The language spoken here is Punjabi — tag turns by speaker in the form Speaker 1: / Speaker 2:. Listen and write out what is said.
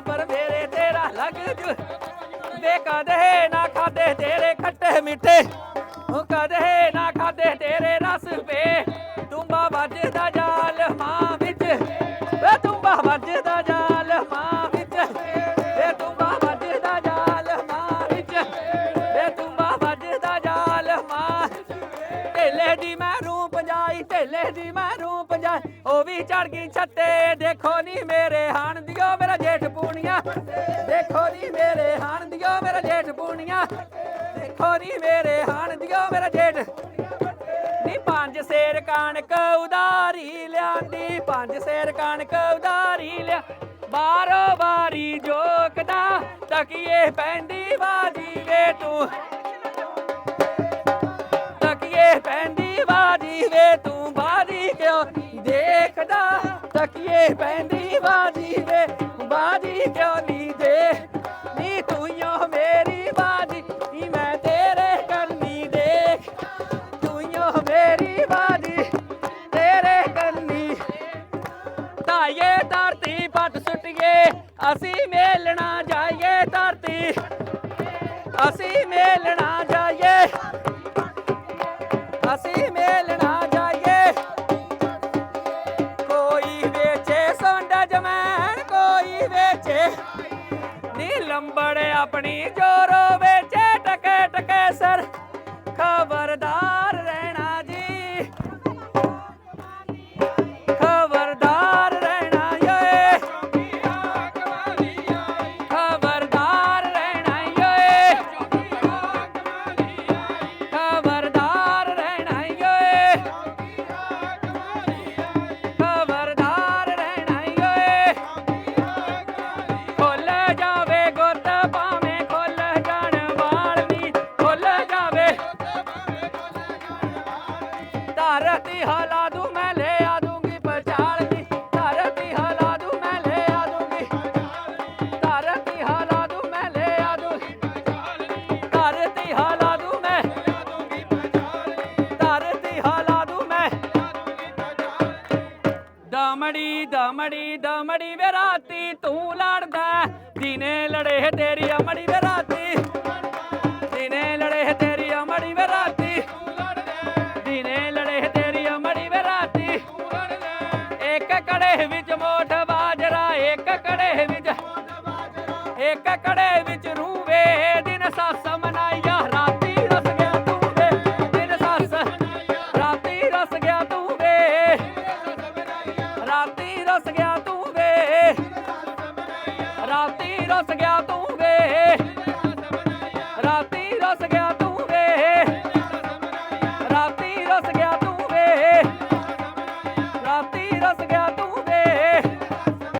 Speaker 1: ਪਰ ਮੇਰੇ ਤੇਰਾ ਲੱਗ ਜੂ। ਵੇ ਕਦੇ ਨਾ ਖਾਦੇ ਤੇਰੇ ਖੱਟੇ ਮਿੱਠੇ। ਉਹ ਕਦੇ ਨਾ ਖਾਦੇ ਤੇਰੇ ਰਸ ਪੇ। ਤੁੰਬਾ ਵੱਜਦਾ ਜਾਲ ਮਾਂ ਵਿੱਚ। ਵੇ ਤੁੰਬਾ ਵੱਜਦਾ ਜਾਲ ਮਾਂ ਵਿੱਚ। ਵੇ ਤੁੰਬਾ ਵੱਜਦਾ ਜਾਲ ਮਾਂ ਵਿੱਚ। ਵੇ ਤੁੰਬਾ ਵੱਜਦਾ ਜਾਲ ਮਾਂ ਢੇਲੇ ਦੀ ਮੈਂ ਰੂ ਪੰਜਾਈ ਢੇਲੇ ਦੀ ਮੈਂ ਰੂ ਪੰਜਾਈ ਉਹ ਵੀ ਚੜ ਗਈ ਛੱਤੇ, ਦੇਖੋ ਨੀ ਮੇਰੇ ਹਾਣ ਦਿਓ ਮੇਰਾ ਜੇਠ। ਦੇਖੋ ਨੀ ਮੇਰੇ ਹਾਣ ਦਿਓ ਮੇਰਾ ਜੇਠ ਪੂਣੀਆਂ। ਦੇਖੋ ਨੀ ਮੇਰੇ ਹਾਣ ਦਿਓ ਮੇਰਾ ਜੇਠ। ਨੀ ਪੰਜ ਸੇਰ ਕਣਕ ਉਧਾਰੀ ਲਿਆਂਦੀ, ਪੰਜ ਸੇਰ ਕਣਕ ਉਧਾਰੀ ਲਿਆ। ਬਾਰੋ ਬਾਰੀ ਜੋਕਦਾ ਤਕੀਏ ਪੈਂਦੀ ਬਾਜੀ ਵੇ ਤੂੰ। ਤਕੀਏ ਪੈਂਦੀ ਬਾਜੀ ਵੇ ਤੂੰ। ਬਾਜੀ ਕਿਉਂ ਦੇਖਦਾ ਤਕੀਏ ਪੈਂਦੀ ਬਾਜੀ ਵੇ ਬਾਜੀ ਕਿਉਂ ਨਹੀਂ ਦੇ ਨੀ ਤੂੰ ਯੋ ਮੇਰੀ ਬਾਜੀ, ਨੀ ਮੈਂ ਤੇਰੇ ਕਰਨੀ ਦੇਖ। ਤੂੰ ਯੋ ਮੇਰੀ ਬਾਜੀ, ਤੇਰੇ ਕੰਨੀ। ਤਾਏ ਧਰਤੀ ਪੱਟ ਸੁੱਟੀਏ, ਅਸੀਂ ਮੇਲਣਾ ਜਾਈਏ ਧਰਤੀ। ਅਸੀਂ ਮੇਲਣਾ ਨੀ ਆਪਣੀ ਜੋਰੋ ਵਿੱਚ ਧਰਤੀ ਹਲਾ ਦੂੰ, ਮੈਂ ਲੈ ਆ ਦੂੰਗੀ ਪਛਾੜ ਦੀ ਧਰਤੀ ਹਲਾ ਦੂੰ, ਮੈਂ ਲੈ ਆ ਦੂੰਗੀ ਧਰਤੀ ਹਲਾ ਦੂੰ, ਮੈਂ ਲੈ ਆ ਦੂੰਗੀ ਧਰਤੀ ਹਲਾ ਦੂੰ, ਮੈਂ ਧਰਤੀ ਹਲਾ ਦੂੰ, ਮੈਂ ਦਮੜੀ ਦਮੜੀ ਦਮੜੀ ਵੇ ਰਾਤੀ ਤੂੰ ਲੜਦਾ। ਦਿਨੇ ਲੜੇ ਤੇਰੀ ਅਮੜੀ ਵੇ ਰਾਤੀ। ਇੱਕ ਕੜੇ ਵਿੱਚ, ਇੱਕ ਕੜੇ ਵਿੱਚ ਰੂਵੇ, ਦਿਨ ਸੱਸ ਮਨਾਈਆ, ਰਾਤੀ ਰਸ ਗਿਆ ਤੂੰ ਵੇ ਦਿਨ ਸੱਸ ਰਾਤੀ ਰਸ ਗਿਆ ਤੂੰ ਵੇ ਰਾਤੀ ਰਸ ਗਿਆ ਤੂੰ ਵੇ ਰਾਤੀ ਰਸ ਗਿਆ ਤੂੰ ਵੇ ਰਾਤੀ ਰਸ ਗਿਆ ਤੂੰ ਵੇ ਰਾਤੀ ਰਸ ਗਿਆ